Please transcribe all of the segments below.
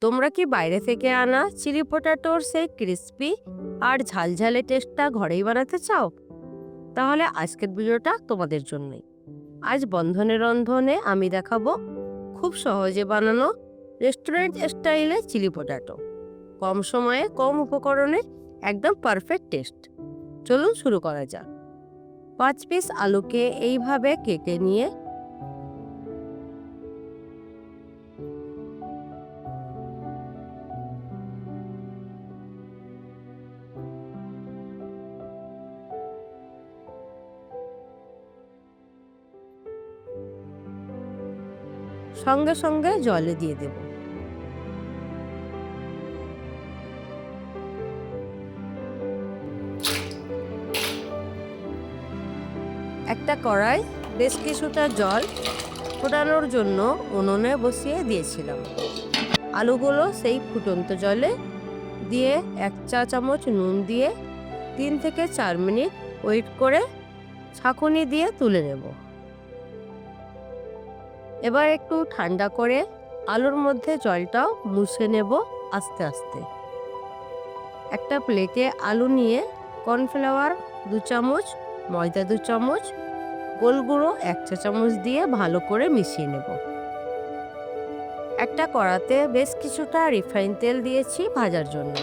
তোমরা কি বাইরে থেকে আনা চিলি পোটাটোর সেই ক্রিস্পি আর ঝালঝালে টেস্টটা ঘরেই বানাতে চাও? তাহলে আজকের ভিডিওটা তোমাদের জন্যই। আজ বন্ধনের রন্ধনে আমি দেখাবো খুব সহজে বানানো রেস্টুরেন্ট স্টাইলে চিলি পোটাটো। কম সময়ে, কম উপকরণে একদম পারফেক্ট টেস্ট। চলুন শুরু করা যাক। পাঁচ পিস আলুকে এইভাবে কেটে নিয়ে সঙ্গে সঙ্গে জলে দিয়ে দেব। একটা কড়াই, বেশ কিছুটা জল ফোটানোর জন্য উনুনে বসিয়ে দিয়েছিলাম। আলুগুলো সেই ফুটন্ত জলে দিয়ে এক চা চামচ নুন দিয়ে তিন থেকে চার মিনিট ওয়েট করে ছাঁকুনি দিয়ে তুলে নেব। এবার একটু ঠান্ডা করে আলুর মধ্যে জলটাও মুছে নেব আস্তে আস্তে। একটা প্লেটে আলু নিয়ে কর্নফ্লাওয়ার দু চামচ, ময়দা দু চামচ, গোল গুঁড়ো এক চা চামচ দিয়ে ভালো করে মিশিয়ে নেব। একটা কড়াতে বেশ কিছুটা রিফাইন তেল দিয়েছি ভাজার জন্য।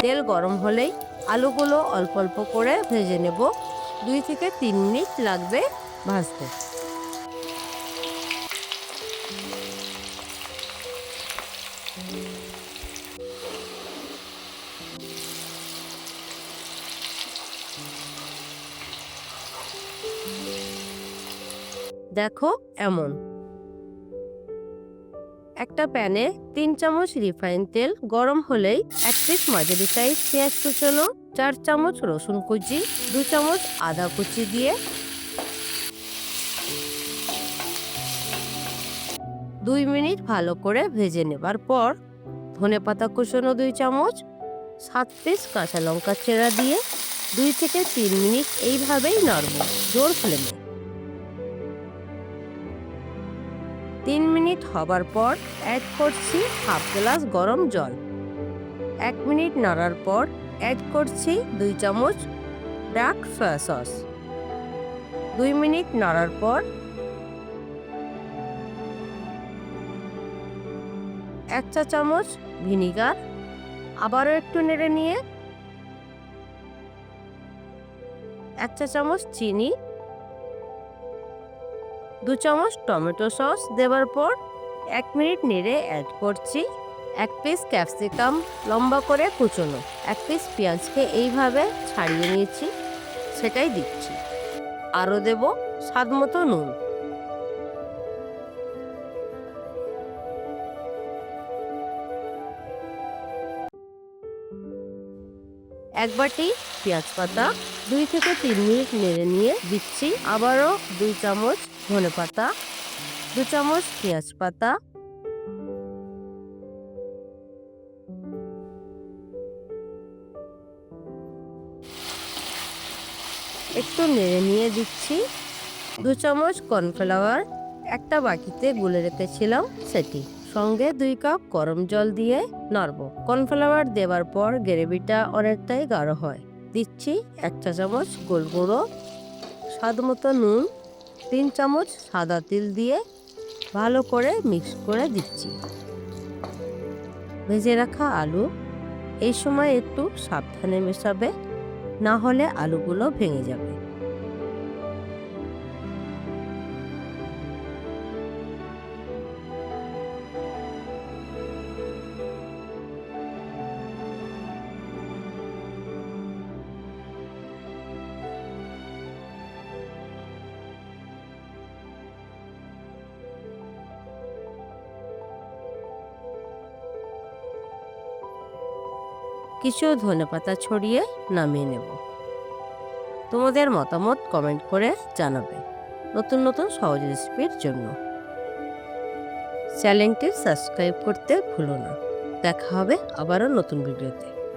তেল গরম হলেই আলুগুলো অল্প অল্প করে ভেজে নেব। দুই থেকে তিন মিনিট লাগবে ভাজতে। দেখো, এমন। একটা প্যানে তিন চামচ রিফাইন তেল, গরম হলেই এক পিস মাঝারি সাইজ পেঁয়াজ কুচনো, চার চামচ রসুন কুচি, দু চামচ আদা কুচি দিয়ে দুই মিনিট ভালো করে ভেজে নেবার পর ধনে পাতা কুচনো দুই চামচ, সাত পিস কাঁচা লঙ্কা চেরা দিয়ে দুই থেকে তিন মিনিট এইভাবেই নাড়ব, জোর ফ্লেমে। মিনিট হবার পর অ্যাড করছি হাফ গ্লাস গরম জল। এক মিনিট নাড়ার পর অ্যাড করছি দুই চামচ ডার্ক সয়া সস দুই মিনিট নাড়ার পর এক চা চামচ ভিনিগার আবারও একটু নেড়ে নিয়ে এক চা চামচ চিনি দু চামচ, টমেটো সস দেওয়ার পর এক মিনিট নেড়ে অ্যাড করছি। এক পিস ক্যাপসিকাম লম্বা করে কুচোনো। এক পিস পেঁয়াজকে এইভাবে ছাড়িয়ে নিয়েছি, সেটাই দিচ্ছি। আরও দেব স্বাদ মতো নুন। এক বাটি পেঁয়াজ পাতা, দুই থেকে তিন মিনিট নেড়ে নিয়ে দিচ্ছি। আবারও দুই চামচ ধনে পাতা, দু চামচ পেঁয়াজ পাতা। একটু নেড়ে নিয়ে দিচ্ছি। দু চামচ কর্নফ্লাওয়ার, একটা বাটিতে গুলে রেখেছিলাম সেটি। সঙ্গে দুই কাপ গরম জল দিয়ে নাড়ব। কর্নফ্লাওয়ার দেওয়ার পর গ্রেভিটা অনেকটাই গাঢ় হয়। দিচ্ছি এক চা চামচ গোল গুঁড়ো, স্বাদ মতো নুন, তিন চামচ সাদা তিল দিয়ে ভালো করে মিক্স করে দিচ্ছি। ভেজে রাখা আলু, এই সময় একটু সাবধানে মেশাবে, না হলে আলুগুলো ভেঙে যাবে। কিছু ধনেপাতা ছড়িয়ে নামিয়ে নেব। তোমাদের মতামত কমেন্ট করে জানাবে নতুন নতুন সহজ রেসিপির জন্য। চ্যানেলটি সাবস্ক্রাইব করতে ভুলো না। দেখা হবে আবারও নতুন ভিডিওতে।